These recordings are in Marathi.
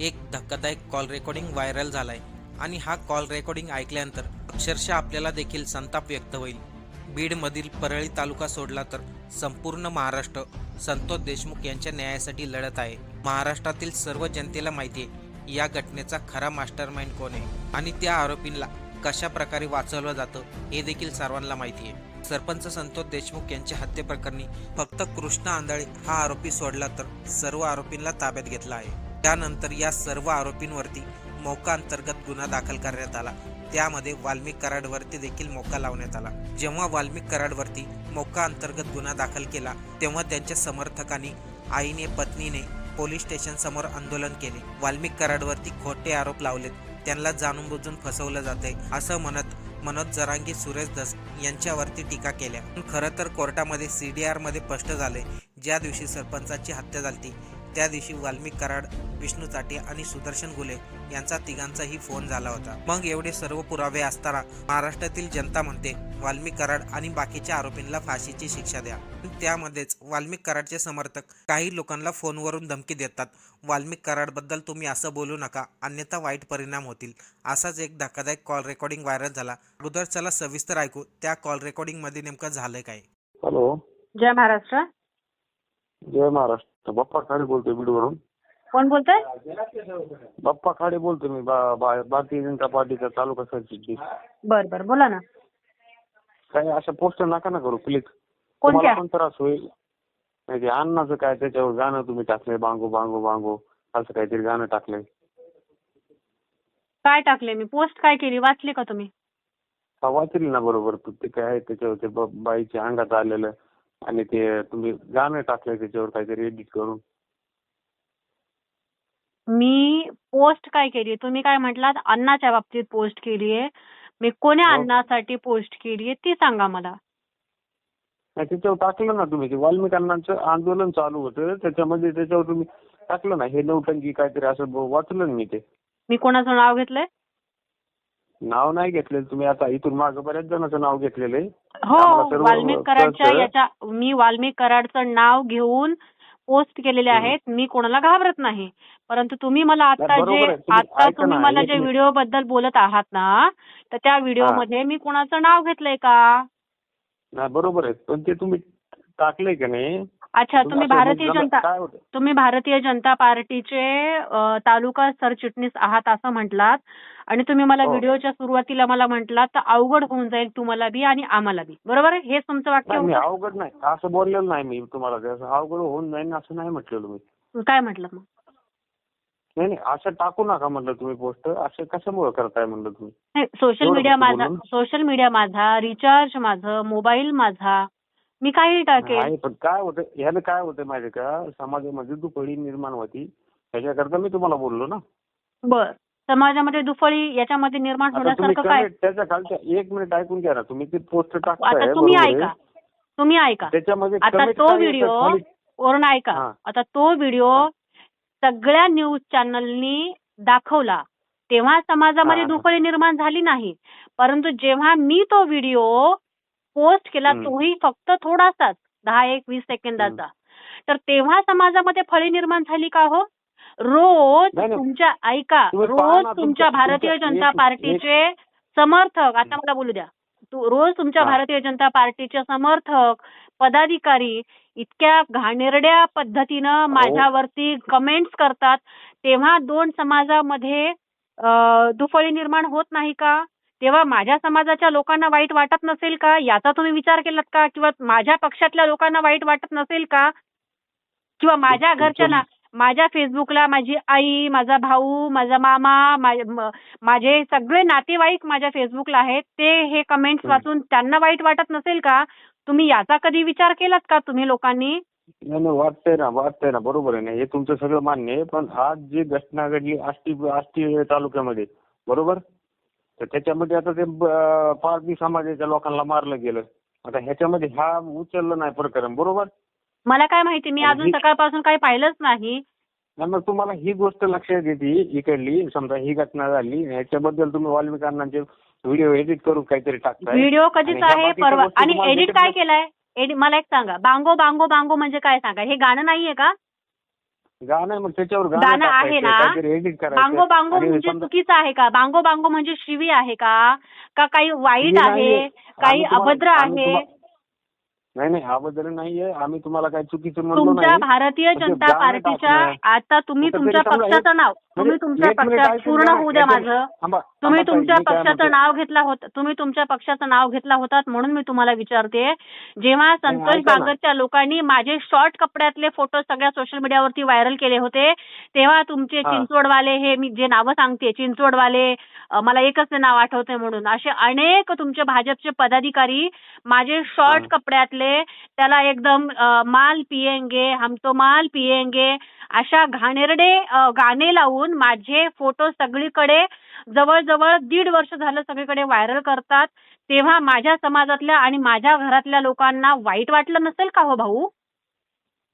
एक धक्कादायक कॉल रेकॉर्डिंग व्हायरल झालाय. आणि हा कॉल रेकॉर्डिंग ऐकल्यानंतर अक्षरशः आपल्याला देखील संताप व्यक्त होईल. बीडमधील परळी तालुका सोडला तर संपूर्ण महाराष्ट्र संतोष देशमुख यांच्या न्यायासाठी लढत आहे. महाराष्ट्रातील सर्व जनतेला माहिती आहे या घटनेचा खरा मास्टरमाइंड कोण आहे? आणि त्या आरोपींना कशा प्रकारे वाचवलं जातं हे देखील सर्वांना माहिती आहे. सरपंच संतोष देशमुख यांच्या हत्येप्रकरणी फक्त कृष्ण आंधळे हा आरोपी सोडला तर सर्व आरोपींना ताब्यात घेतला आहे. त्यानंतर या सर्व आरोपींवरती मौका अंतर्गत गुन्हा दाखल करण्यात आला. त्यामध्ये वाल्मिक कराडवरती देखील मोका लावण्यात आला. जेव्हा वाल्मिक कराडवरती मोका अंतर्गत गुन्हा दाखल केला तेव्हा त्यांच्या समर्थकांनी आईने पत्नीने पोलीस स्टेशन समोर आंदोलन केले. वाल्मिक कराडवरती खोटे आरोप लावलेत. त्यांना जाणून बुजून फसवलं जाते असं म्हणत मनोज जरांगी सुरेश दस यांच्यावरती टीका केल्या. खरं तर कोर्टामध्ये सी डी आरमध्ये स्पष्ट झाले ज्या दिवशी सरपंचाची हत्या झाली त्या दिवशी वाल्मिक कराड विष्णू चाटे आणि सुदर्शन गुले यांचा तिघांचाही फोन झाला होता. मग एवढे सर्व पुरावे असताना महाराष्ट्रातील जनता म्हणते वाल्मिक कराड आणि बाकीच्या आरोपींना फाशीची शिक्षा द्या. त्यामध्येच वाल्मिक कराडचे समर्थक काही लोकांना फोनवरून धमकी देतात वाल्मिक कराडबद्दल तुम्ही असं बोलू नका अन्यथा वाईट परिणाम होतील. असाच एक धक्कादायक कॉल रेकॉर्डिंग व्हायरल झाला. अगोदर चला सविस्तर ऐकू त्या कॉल रेकॉर्डिंगमध्ये नेमकं झालंय काय? हॅलो. जय महाराष्ट्र. जय महाराष्ट्र. बाप्पा खाडे बोलतोय बीडवरून. कोण बोलतोय? बाप्पा खाडे बोलतोय मी बा- बा- भारतीय जनता पार्टीचा तालुका सरचिटणीस. बर बर बोला ना. काही अशा पोस्टर नका ना करू प्लीज कोणत्या? तुम्हाला पण त्रास होईल. नाही ते अन्नाचं काय त्याच्यावर गाणं तुम्ही टाकलंय बांगो बांगो बांगो असं काहीतरी गाणं टाकलंय. काय टाकले मी? पोस्ट काय केली? वाचली का तुम्ही? हा वाचली ना बरोबर तू ते काय आहे त्याच्यावर ते ब- बाईच्या अंगात आलेलं. आणि ते तुम्ही गाणं टाकलंय त्याच्यावर काहीतरी एडिट करून. मी पोस्ट काय केली तुम्ही काय म्हटलात? अन्नाच्या बाबतीत पोस्ट केली आहे मी कोण्या हो. अन्नासाठी पोस्ट केली आहे ती सांगा मला. नाही त्याच्यावर टाकलं ना तुम्ही ते वाल्मिकांनाचं आंदोलन चालू होतं. त्याच्यामध्ये त्याच्यावर तुम्ही टाकलं ना हे नौटंकी काहीतरी असं ब- वाचलं ना मी ते. मी कोणाचं नाव घेतलंय? नाव नाही घेतलेलं तुम्ही आता इथून मागं बऱ्याच जणांचं नाव घेतलेलं आहे हो सर्व वाल्मिक कराडच्या कळतं. याच्या मी वाल्मिक कराडचं नाव घेऊन पोस्ट केलेले. आहेत मी कोणाला घाबरत नाही परंतु तुम्ही मला आता नाही, बरोबर जे आहे. तुम्ही आता ऐका तुम्ही ना, मला एक जे मिनिट. व्हिडिओ बद्दल बोलत आहात ना तर त्या व्हिडिओमध्ये मी कोणाचं नाव घेतलंय का नाही बरोबर आहे पण ते तुम्ही टाकलंय का नाही अच्छा तुम्ही भारतीय जनता तुम्ही भारतीय जनता पार्टीचे तालुका सरचिटणीस आहात असं म्हटलात आणि तुम्ही मला हो. व्हिडिओच्या सुरुवातीला मला म्हटलात तर अवघड होऊन जाईल तुम्हाला बी आणि आम्हाला बी. बरोबर आहे? हेच तुमचं वाक्य होतं? अवघड नाही. असं बोललेलं नाही मी तुम्हाला. ते असं अवघड होऊन जाईन असं नाही म्हटलेलं मी. काय म्हटलं मग? नाही नाही. असं टाकू नका म्हणलं तुम्ही पोस्ट. असं कशामुळे करताय म्हणलं तुम्ही? नाही सोशल एवढं मीडिया माझा बोलून? सोशल मीडिया माझा रिचार्ज माझं मोबाईल माझा मी काही टाकेल पण काय होतं ह्यानं काय होतं माहिती का? समाजामध्ये दुपडी निर्माण होती. त्याच्याकरता मी तुम्हाला बोललो ना. बर. समाजामध्ये दुफळी याच्यामध्ये निर्माण होण्यासारखं काय? त्याच्या खालच्या एक मिनिट ऐकून घ्या ना. तुम्ही ते पोस्ट टाकताय तुम्ही. ऐका. तुम्ही ऐका. त्याच्यामध्ये आता तो व्हिडिओ? वरून ऐका. आता तो व्हिडिओ. सगळ्या न्यूज चॅनलनी दाखवला. तेव्हा समाजामध्ये. दुफळी निर्माण झाली नाही. परंतु जेव्हा मी तो व्हिडिओ पोस्ट केला. तोही फक्त थोडासाच दहा एक वीस सेकंदाचा. तर तेव्हा समाजामध्ये फळी निर्माण झाली का हो? रोज. तुमच्या ऐका रोज तुमच्या भारतीय जनता पार्टीचे समर्थक आता मला बोलू द्या. तू रोज तुमच्या. भारतीय जनता पार्टीचे समर्थक पदाधिकारी इतक्या घाणेरड्या पद्धतीनं माझ्यावरती कमेंट्स करतात तेव्हा दोन समाजामध्ये दुफळी निर्माण होत नाही का? तेव्हा माझ्या समाजाच्या लोकांना वाईट वाटत नसेल का? याचा तुम्ही विचार केलात का? किंवा माझ्या पक्षातल्या लोकांना वाईट वाटत नसेल का? किंवा माझ्या घरच्यांना माझ्या फेसबुकला माझी आई माझा भाऊ माझा मामा माझे सगळे नातेवाईक माझ्या फेसबुकला आहेत. ते हे कमेंट्स. वाचून त्यांना वाईट वाटत नसेल का? तुम्ही याचा कधी विचार केलात का तुम्ही लोकांनी? नाही नाही वाटतंय ना वाटतंय ना बरोबर आहे ना. हे तुमचं सगळं मान्य आहे पण आज जी घटना घडली आष्टी आष्टी तालुक्यामध्ये बरोबर? तर त्याच्यामध्ये आता ते पारधी समाजाच्या लोकांना मारलं गेलं. आता ह्याच्यामध्ये हा उचललं नाही प्रकरण बरोबर? मला काय माहिती मी अजून सकाळपासून काही पाहिलंच नाही. नाही मग तुम्हाला ही गोष्ट लक्षात येते इकडली समजा ही घटना झाली ह्याच्याबद्दल तुम्ही वाल्मिकांचे व्हिडिओ एडिट करून काहीतरी टाकताय. व्हिडिओ कधीच आहे परवा आणि एडिट काय केलंय? एडिट मला एक सांगा बांगो बांगो बांगो म्हणजे काय सांगा? हे गाणं नाहीये का? गाणं आहे मग त्याच्यावर गाणं आहे टाकायचं, ना? काहीतरी एडिट करायचं. बांगो बांगो आणि म्हणजे समजा- चुकीचं आहे का? बांगो बांगो म्हणजे शिवी आहे का? का काही वाईट आहे. काही आम्ही तुम्हाला- अभद्र आम्ही आहे? तुम्हा- नाही नाही अबद्दल नाहीये. आम्ही तुम्हाला काही चुकीचं म्हणलो तुमच्या नाही. भारतीय ते जनता गाणं पार्टीच्या टाकणं, आता तुम्ही कुठंतरी तुमच्या समजा पक्षाचं नाव तुम्ही म्हणजे तुमच्या पक्षात पूर्ण. होऊ द्या माझं तुम्ही तुमच्या पक्षाचं नाव घेतला होता तुम्ही तुमच्या पक्षाचं नाव घेतला होतात म्हणून मी तुम्हाला विचारते जेव्हा संतोष. बागरच्या लोकांनी माझे शॉर्ट कपड्यातले फोटो सगळ्या सोशल मीडियावरती व्हायरल केले होते तेव्हा तुमचे. चिंचवडवाले हे मी जे नावं सांगते चिंचवडवाले मला एकच ते नाव आठवते म्हणून असे अनेक तुमचे भाजपचे पदाधिकारी माझे शॉर्ट. कपड्यातले त्याला एकदम माल पिएंगे हम तो माल पिएंगे अशा घाणेरडे गाणे लावून माझे फोटो सगळीकडे जवळजवळ दीड वर्ष झालं सगळीकडे व्हायरल करतात. तेव्हा माझ्या समाजातल्या आणि माझ्या घरातल्या लोकांना वाईट वाटलं नसेल का हो भाऊ?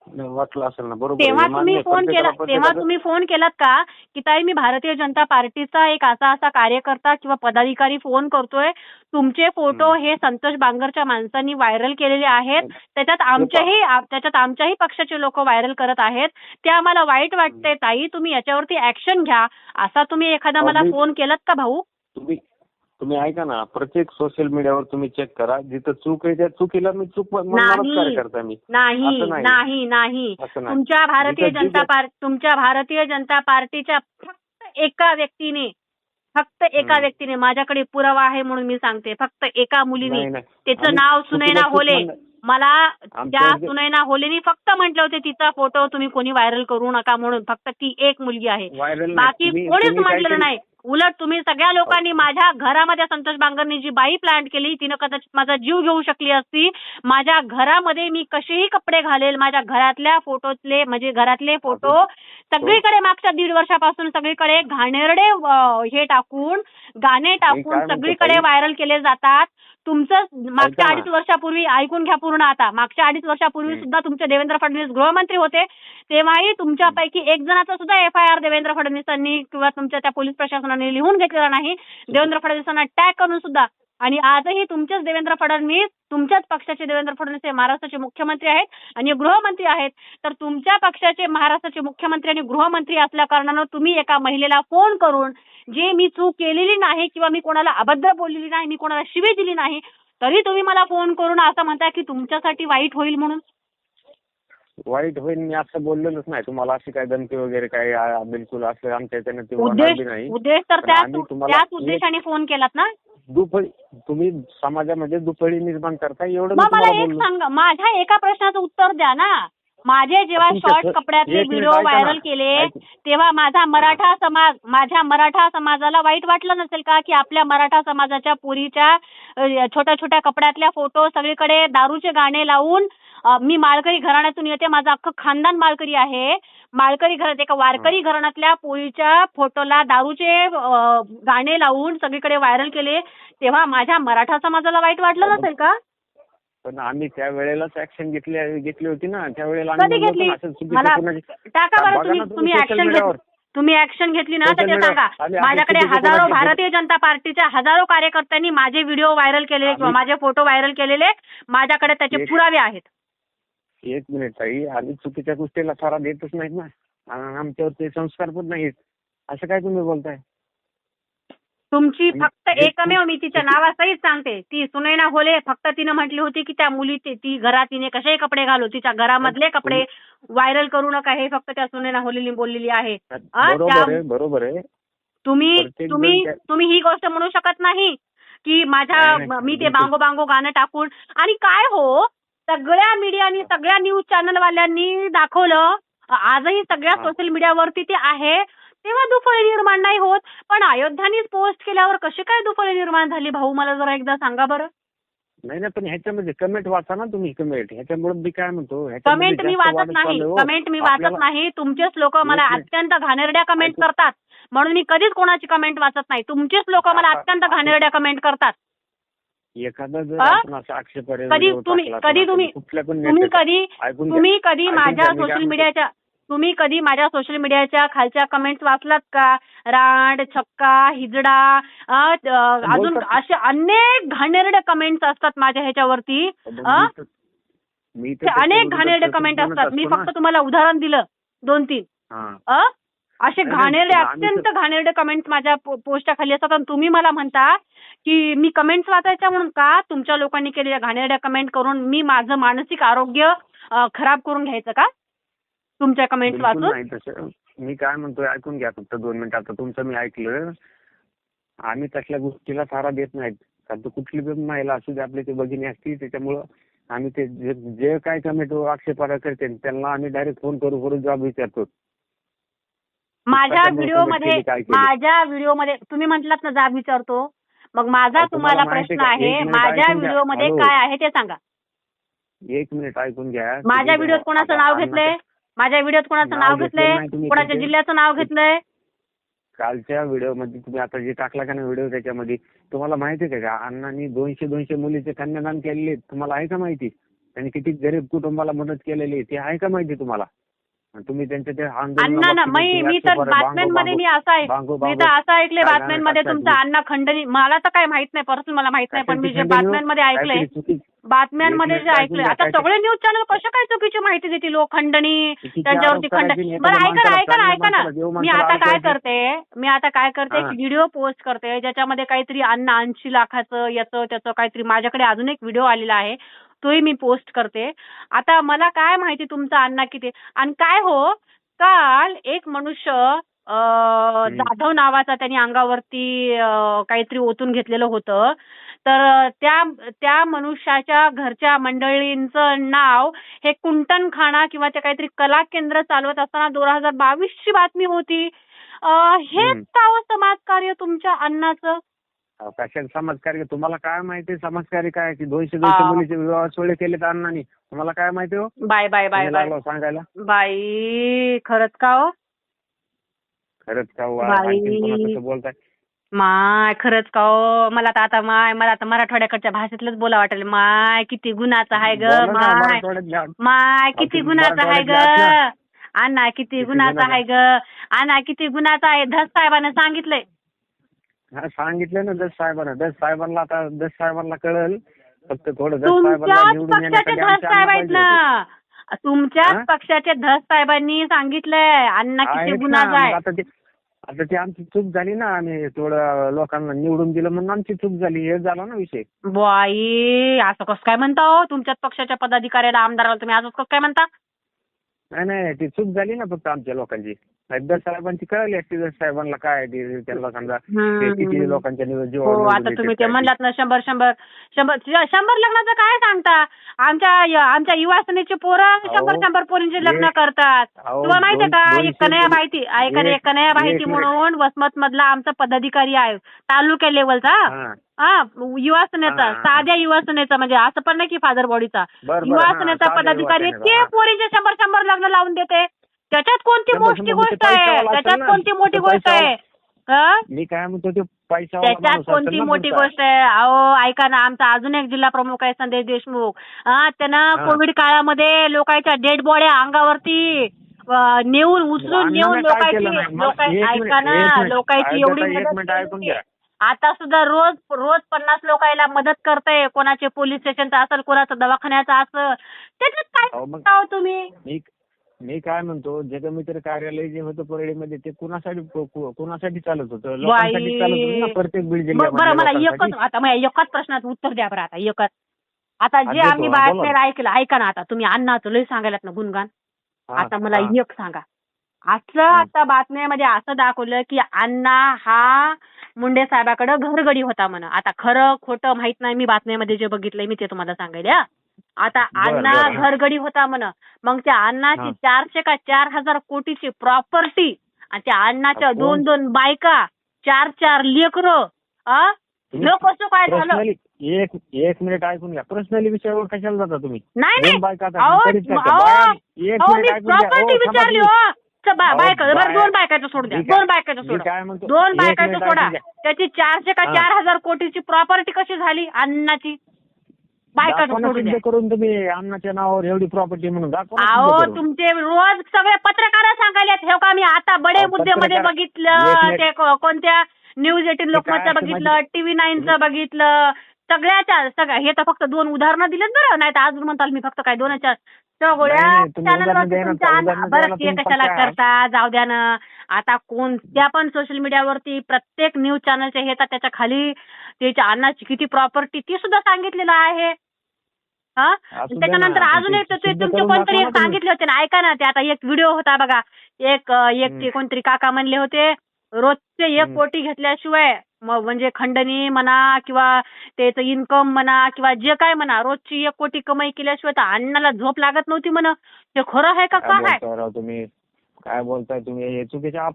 वाटलं असेल ना बरोबर. तेव्हा तुम्ही मान्य आहे. फोन केला प्रत्येकाला तेव्हा प्रत्येकाचं- तुम्ही फोन केलात का? की ताई मी भारतीय जनता पार्टीचा एक असा असा कार्यकर्ता किंवा पदाधिकारी फोन करतोय. तुमचे फोटो हे संतोष बांगरच्या माणसांनी व्हायरल केलेले आहेत. त्याच्यात आमच्याही आ- त्याच्यात आमच्याही पक्षाचे लोक व्हायरल करत आहेत. ते आम्हाला वाईट वाटतंय ताई. तुम्ही याच्यावरती ऍक्शन घ्या. असा तुम्ही एखादा मला फोन केलात का भाऊ? तुम्ही तुम्ही ऐका ना प्रत्येक सोशल मीडियावर तुम्ही चेक करा. जिथं चूक आहे त्या चुकीला मी चूक. कार्यकर्ता मी नाही. नाही. नाही. तुमच्या भारतीय जनता पार्टी तुमच्या भारतीय जनता पार्टीच्या फक्त एका व्यक्तीने फक्त एका. व्यक्तीने माझ्याकडे पुरावा आहे म्हणून मी सांगते. फक्त एका मुलीने. त्याचं नाव सुनैना होले. मला आमच्या त्या जे- सुनैना होलेनी फक्त म्हटलं होते तिचा फोटो तुम्ही कोणी व्हायरल करू नका म्हणून. फक्त ती एक मुलगी आहे. बाकी कोणीच म्हटलेलं नाही. उलट तुम्ही सगळ्या लोकांनी माझ्या घरामध्ये संतोष बांगरनी जी बाई प्लांट केली तिनं कदाचित माझा जीव घेऊ शकली असती माझ्या घरामध्ये मी कसेही कपडे घालेल माझ्या घरातल्या फोटोतले म्हणजे घरातले फोटो सगळीकडे मागच्या दीड वर्षापासून सगळीकडे घाणेरडे हे टाकून गाणे टाकून सगळीकडे? व्हायरल केले जातात तुमचं मागच्या. अडीच वर्षापूर्वी ऐकून घ्या पूर्ण आता मागच्या अडीच वर्षापूर्वी. सुद्धा तुमचे देवेंद्र फडणवीस गृहमंत्री होते तेव्हाही तुमच्यापैकी एक जणाचा सुद्धा एफ आय आर देवेंद्र फडणवीसांनी किंवा तुमच्या त्या पोलीस प्रशासनाने लिहून घेतलेला नाही. देवेंद्र फडणवीसांना टॅग करून सुद्धा. आणि आजही तुमचेच देवेंद्र फडणवीस तुमच्याच पक्षाचे देवेंद्र फडणवीस हे महाराष्ट्राचे मुख्यमंत्री आहेत आणि गृहमंत्री आहेत. तर तुमच्या पक्षाचे महाराष्ट्राचे मुख्यमंत्री आणि गृहमंत्री असल्या कारणानं तुम्ही एका महिलेला फोन करून जे मी चूक केलेली नाही किंवा मी कोणाला अभद्र बोललेली नाही मी कोणाला शिवी दिली नाही तरी तुम्ही मला फोन करून असं म्हणताय की तुमच्यासाठी वाईट होईल म्हणून. वाईट होईल मी असं बोललेलोच नाही. तुम्हाला अशी काय धमकी वगैरे काय आ, बिलकुल असं आमच्या याच्यानं ते उद्देश नाही. उद्देश तर पण त्याच आम्ही तुम्हाला त्याच एक- उद्देशाने फोन केलात ना? दुफळी तुम्ही समाजामध्ये दुफळी निर्माण करता एवढं मी मग मला तुम्हाला एक बोललो. सांगा माझ्या एका प्रश्नाचं उत्तर द्या ना. माझे जेव्हा तुमच्या शॉर्ट कपड्यातले एक मिनिट व्हिडिओ ऐका ना. व्हायरल केले ऐक- तेव्हा माझा मराठा समाज माझ्या मराठा समाजाला वाईट वाटलं नसेल का की आपल्या मराठा समाजाच्या पुरीच्या छोट्या छोट्या कपड्यातल्या फोटो सगळीकडे दारूचे गाणे लावून मी माळकरी घराण्यातून येते. माझं अख्खं खानदान माळकरी आहे. माळकरी घरात एका वारकरी घराण्यातल्या पोळीच्या फोटोला दारूचे गाणे लावून सगळीकडे व्हायरल केले. तेव्हा माझ्या मराठा समाजाला वाईट वाटलं नसेल का? पण आम्ही त्या वेळेलाच ऍक्शन घेतली घेतली होती ना. त्यावेळेला कधी घेतली? मला टाका बरं तुम्ही तुम्ही ऍक्शन तुम्ही ऍक्शन घेतली ना तर ते सांगा माझ्याकडे हजारो भारतीय जनता पार्टीच्या हजारो कार्यकर्त्यांनी माझे व्हिडिओ व्हायरल केलेले किंवा माझे फोटो व्हायरल केलेले. माझ्याकडे त्याचे पुरावे आहेत. एक मिनिट ताई. आम्ही चुकीच्या गोष्टीला थारा देतच नाहीत ना. आणि आमच्यावर ते संस्कार पण नाहीत असं काय तुम्ही बोलताय? तुमची फक्त एकमेव मी तिच्या नावासहित सांगते. ती सुनैना होले फक्त तिनं म्हटली होती की त्या मुलीचे ती घरात तिने कसेही कपडे घालू तिच्या घरामधले कपडे व्हायरल करू नका हे फक्त त्या सुनैना होलेनी बोललेली आहे. आ, बरोबर त्या- आहे बरोबर आहे. तुम्ही प्रत्येक जण तुम्ही त्या- तुम्ही ही गोष्ट म्हणू शकत नाही की माझ्या नाही, नाही, मी ते बिलकुल. बांगो बांगो गाणं टाकून आणि काय हो? सगळ्या मीडियानी सगळ्या न्यूज चॅनल वाल्यांनी दाखवलं. आजही सगळ्या. सोशल मीडियावरती ते आहे. तेव्हा दुफळी निर्माण नाही होत. पण अयोध्यानीच पोस्ट केल्यावर कशी काय दुफळी निर्माण झाली भाऊ? मला जरा एकदा सांगा बरं. नाही नाही पण ह्याच्यामध्ये कमेंट वाचा ना तुम्ही कमेंट ह्याच्यामुळे मी काय म्हणतो कमेंट मी वाचत नाही. चाललंय हो. कमेंट मी वाचत नाही. तुमचेच लोक मला. अत्यंत घाणेरड्या कमेंट. करतात. म्हणून मी कधीच कोणाची कमेंट वाचत नाही. तुमचेच लोक मला अत्यंत घाणेरड्या कमेंट करतात. एखादा जर? आपण असा कधी तुम्ही कधी तुम्ही कुठल्या पण तुम्ही नेत्याचा- कधी ऐकून घ्या. तुम्ही कधी ऐकून माझ्या घ्या, मी काय सोशल म्हणतो. मीडियाच्या तुम्ही कधी माझ्या सोशल मीडियाच्या खालच्या कमेंट्स वाचलात का रांड छक्का हिजडा अ, त- अजून बोलतात. असे अनेक घाणेरडे कमेंट्स असतात माझ्या ह्याच्यावरती पण अ? मी तर- मी तर ते अनेक घाणेरडे तसंच कमेंट म्हणत असतात मी असतो ना. फक्त तुम्हाला उदाहरण दिलं दोन तीन हा अ असे घाणेरडे अत्यंत घाणेरडे कमेंट्स माझ्या पोस्टच्या खाली असतात. आणि तुम्ही मला म्हणता की मी कमेंट्स वाचायच्या म्हणून का? तुमच्या लोकांनी केलेल्या घाणेरड्या कमेंट करून मी माझं मानसिक आरोग्य खराब करून घ्यायचं का? तुमच्या कमेंट्स बिलकुल वाचून? मी काय म्हणतोय ऐकून घ्या फक्त दोन मिनिटं. आता तुमचं मी ऐकलं. आम्ही तसल्या गोष्टीला सारा देत नाहीत. कारण तो कुठली पण महिला असू दे आपली ती भगिनी असती त्याच्यामुळं आम्ही ते जे जे काय कमेंट आक्षेपार्ह करते त्यांना आम्ही डायरेक्ट फोन करू करून जॉब विचारतो. माझ्या व्हिडिओमध्ये? माझ्या व्हिडिओमध्ये तुम्ही म्हटलात ना जाब विचारतो. मग माझा तुम्हाला प्रश्न? आहे माझ्या. व्हिडिओमध्ये. काय आहे ते सांगा. एक मिनिट ऐकून घ्या. माझ्या व्हिडिओत कोणाचं नाव घेतलंय? माझ्या व्हिडिओत कोणाचं नाव घेतलंय? कोणाच्या. जिल्ह्याचं नाव घेतलंय? कालच्या व्हिडिओमध्ये तुम्ही आता जे टाकला का ना व्हिडिओ त्याच्यामध्ये तुम्हाला माहिती आहे का? अण्णांनी दोनशे दोनशे मुलीचे कन्यादान केलेले तुम्हाला आहे का माहिती? त्यांनी किती गरीब कुटुंबाला मदत केलेली ते आहे का माहिती तुम्हाला? आणि तुम्ही त्यांच्या ते अण्णा ना मी मी तर बातम्यांमध्ये मी असं आहे मी तर असं ऐकलंय काय बातम्यांमध्ये तुमचा अण्णा खंडणी मला तर काय माहीत नाही पर्सनल मला माहीत नाही पण मी जे खंडणी- बातम्यांमध्ये ऐकलंय काहीतरी चुकी- बातम्यांमध्ये जे ऐकलंय आता सगळे न्यूज चॅनल कशा काय चुकीची माहिती देतील लोक खंडणी चुकीचे त्यांच्यावरती आरोप खंड करायचे नाही. बरं ऐका ऐका ना ऐका ना मी आता काय. करते मी आता काय करते हा. एक व्हिडिओ पोस्ट करते ज्याच्यामध्ये काहीतरी अन्न ऐंशी लाखाचं याचं त्याचं काहीतरी माझ्याकडे अजून एक व्हिडिओ आलेला आहे तोही मी पोस्ट करते. आता मला काय माहिती तुमचा अण्णा किती? आणि काय हो काल एक मनुष्य जाधव नावाचा त्यांनी अंगावरती काहीतरी ओतून घेतलेलं होतं. तर त्या त्या मनुष्याच्या घरच्या मंडळींचं नाव हे कुंटनखाना किंवा ते काहीतरी कला केंद्र चालवत असताना दोन हजार बावीस ची बातमी होती. हे हम्म. का समाजकार्य तुमच्या अण्णाचं? कशाला समाजकार्य तुम्हाला काय माहिती? समाजकार्य काय की दोनशे दोनशे. मुलीचे विवाह सोहळे केलेत अण्णांनी. तुम्हाला काय माहिती हो? बाय बाय बाय तुम्ही बाय. लागलो सांगायला. बाई खरंच का हो? खरंच का हो? बाई. आणखीन पुन्हा कसं बोलताय? माय खरंच का हो? मला तर आता माय मला आता मराठवाड्याकडच्या भाषेतलंच बोला वाटेल. माय किती गुणाचं आहे ग बोला ना, माय. मराठवाड्यात घ्या. माय किती गुणाचं आहे ग. मराठवाड्यात अण्णा किती गुणाचं? आहे. ग. अण्णा किती गुणाचं आहे. धस साहेबानं सांगितलंय. हा सांगितलं ना दस साहेबांना. दस साहेबांना आता दस साहेबांना कळल. फक्त थोडं दस साहेबांना तुमच्याच निवडून पक्षाचे येण्यासाठी धस आमचे साहेब अण्णा आहेत पाहिजे होते. ना तुमच्याच हा? पक्षाचे धस साहेबांनी सांगितलंय. अण्णा किती आहेत ना, मग आहे आता ते आता ती आमची चूक झाली ना. आम्ही थोडं लोकांना निवडून दिलं म्हणून आमची चूक झाली. हे झाला ना विषय. बाई असं कसं काय म्हणता हो? तुमच्याच पक्षाच्या पदाधिकाऱ्याला आमदाराला तुम्ही असं कसं काय म्हणता? नाही नाही ती चूक झाली ना फक्त आमच्या लोकांची. दस साहेबांची कळली असती दस साहेबांना काय ते त्यांना समजा ते किती. लोकांच्या हो आता तुम्ही ते म्हणलात ना शंभर शंभर शंभर शंभर लग्नाचं काय सांगता? आमच्या आमच्या युवा सेनेचे पोरं शंभर शंभर पोरींचे लग्न करतात. तुम्हाला माहितीये का? एक कन्हैया पोरी- माहिती ऐका एक- एक माहिती. म्हणून वसमत मधला आमचा पदाधिकारी आहे. तालुक्या लेवलचा. युवा सेनेचा. साध्या युवा सेनेचा म्हणजे असं पण नाही की फादर बॉडीचा युवा सेनेचा पदाधिकारी ते. पोरींचे शंभर शंभर लग्न लावून देते. त्याच्यात कोणती मोठी गोष्ट आहे? त्याच्यात. कोणती मोठी गोष्ट आहे? हा? मी काय म्हणतो ते पैसा त्याच्यात कोणती मोठी गोष्ट आहे? अहो ऐका ना आमचा अजून एक जिल्हा प्रमुख आहे संदेश देशमुख. हा त्यानं. कोविड काळामध्ये लोकांच्या डेड बॉड्या अंगावरती नेऊन उचलून नेऊन लोकांची ऐका ना. लोकांची एवढी. आता सुद्धा रोज रोज पन्नास लोकांना मदत करते कोणाचे पोलीस स्टेशनचं असेल कोणाचं दवाखान्याचं असेल. त्याच्यात काय हो तुम्ही? मी काय म्हणतो जगमित्र कार्यालय जे होतं परळीमध्ये ते कुणासाठी कुणासाठी चालत होतं? लोकांसाठी चालत होतं ना प्रत्येक बीड ब- जिल्ह्यामध्ये बरं मला. एकच आता एकाच प्रश्नाचं उत्तर द्या बरं आता एकच. आता जे आम्ही बातम्या ऐकलं ऐका ना आता तुम्ही अण्णाचं लय सांगायलात ना गुणगान. आता मला. एक सांगा. असं आता बातम्यामध्ये असं दाखवलं की अण्णा हा मुंडे साहेबाकडे घरगडी होता म्हणा. आता खरं खोटं माहीत नाही मी बातम्यामध्ये जे बघितलंय मी ते तुम्हाला सांगेल हा. आता अण्णा बरं. घरगडी होता म्हण मग त्या अण्णाची हा. चारशे का चार हजार कोटीची प्रॉपर्टी आणि त्या अण्णाच्या? दोन दोन बायका चार चार लेकरं तुम्ही काय झालं पर्सनली एक एक मिनिट ऐकून घ्या पर्सनली विषयावर कशाला जाता तुम्ही नाही दोन नाही बायका आता अहो, तरीच काय ते अहो, बाया- एक अहो, मिनिट मी ऐकून घ्या. प्रॉपर्टी थांबा विचारली तुम्ही. हो च- बा- अहो, बायका बरं बाया- दोन बायकाचं सोड द्या मी काय- दोन बायकाचं मी सोडा काय म्हणतो दोन एक बायकाचं मिनिट सोडा घ्या. त्याची चारशे का हा. चार हजार कोटीची प्रॉपर्टी कशी झाली अण्णाची बायकाचं दाखवा ना सोडू द्या सिद्ध करून तुम्ही अन्नाच्या नावावर एवढी प्रॉपर्टी म्हणून दाखवा ना सिद्ध अहो करून. तुमचे रोज सगळे पत्रकार सांगायला हे का मी आता बडे अहो, मुद्द्यामध्ये पत्रकार- बघितलं मिनिट. ते को- कोणत्या न्यूज एटीन ते काय लोकमतचं असतं बघितलं माहिती- टीव्ही नाईनचं बघितलं सगळ्याच्या सगळ्या हे तर फक्त दोन उदाहरणं दिलेत बरं नाही तर अजून म्हणताल मी फक्त काय दोन चार टगोळ्या नाही, नाही, तुम्ही उदाहरण चॅनलवरती द्या ना, तुमच्या उदाहरण बरं ते तुम्ही कशाला. करता जाऊ द्या ना आता कोणत्या पण सोशल मीडियावरती प्रत्येक न्यूज चॅनलच्या येतात त्याच्याखाली त्याच्या अन्नाची किती प्रॉपर्टी ती सुद्धा सांगितलेलं आहे हा? त्याच्यानंतर अजून एक ते तुमचे कोणतरी एक. सांगितले होते ना ऐका ना ते आता एक व्हिडिओ होता बघा. एक एक ते. कोणतरी काका म्हणले होते रोजचे एक. कोटी घेतल्याशिवाय म्हणजे खंडणी म्हणा किंवा त्याचं इन्कम म्हणा किंवा जे काय म्हणा रोजची एक कोटी कमाई केल्याशिवाय तर अण्णाला झोप लागत नव्हती म्हणा. हे खरं आहे का काय तुम्ही? काय बोलताय तुम्ही? हे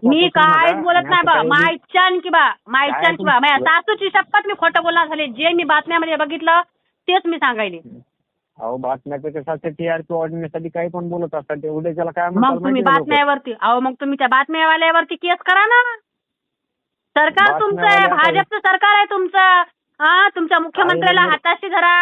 मी. काहीच बोलत नाही बा. मायच्यान की बा मायच्यान की बा. सासूची शपथ मी खोटं बोलणार झाले. जे मी बातम्यामध्ये बघितलं तेच मी सांगायले. अहो बातम्याचं कसं असतं टीआरपी वाढवण्यासाठी काही पण बोलत असतात ते उद्याच्याला काय मग म्हणतात तुम्ही? बातम्यावरती अहो मग तुम्ही त्या बातम्यावाल्यावरती केस करा ना सरकार तुमचं आहे बातम्यावाल्या भाजपचं सरकार आहे तुमचं हा तुमच्या मुख्यमंत्र्याला. हाताशी धरा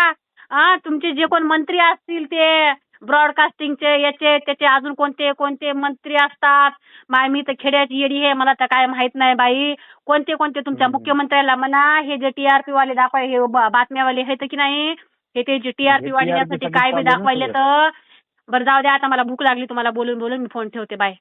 हा तुमचे जे कोण मंत्री असतील ते ब्रॉडकास्टिंगचे याचे त्याचे अजून कोणते कोणते मंत्री असतात माय मी तर खेड्याची येडी आहे मला तर काय माहीत नाही बाई कोणते कोणते तुमच्या हम्म. मुख्यमंत्र्याला म्हणा हे जे टीआरपी वाले दाखवा हे ब- बातम्यावाले आहेत की नाही हे ते जे टीआरपी हे वाढवण्यासाठी TRP काय बी दाखवायले तर. बरं जाऊ द्या आता मला भूक लागली तुम्हाला बोलून बोलून मी फोन ठेवते बाय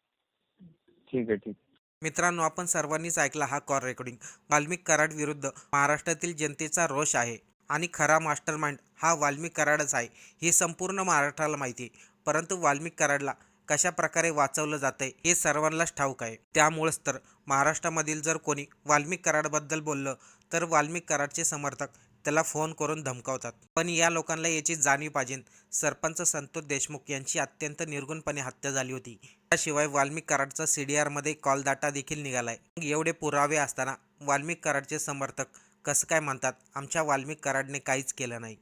ठीक आहे ठीक. मित्रांनो आपण सर्वांनीच ऐकला हा कॉल रेकॉर्डिंग वाल्मिक कराड विरुद्ध महाराष्ट्रातील जनतेचा रोष आहे आणि खरा मास्टर माइंड हा वाल्मिक कराडच आहे हे संपूर्ण महाराष्ट्राला माहिती आहे. परंतु वाल्मिक कराडला कशा प्रकारे वाचवलं जातंय हे सर्वांनाच ठाऊक आहे. त्यामुळेच तर महाराष्ट्रामधील जर कोणी वाल्मिक कराडबद्दल बोललं तर वाल्मिक कराडचे समर्थक त्याला फोन करून धमकावतात. पण या लोकांना याची जाणीव पाहिजे. सरपंच संतोष देशमुख यांची अत्यंत निर्गुणपणे हत्या झाली होती. त्याशिवाय वाल्मिक कराडचा सीडीआरमध्ये कॉल डाटा देखील निघालाय. एवढे पुरावे असताना वाल्मिक कराडचे समर्थक कसं काय म्हणतात? आमच्या वाल्मिक कराडने काहीच केलं नाही.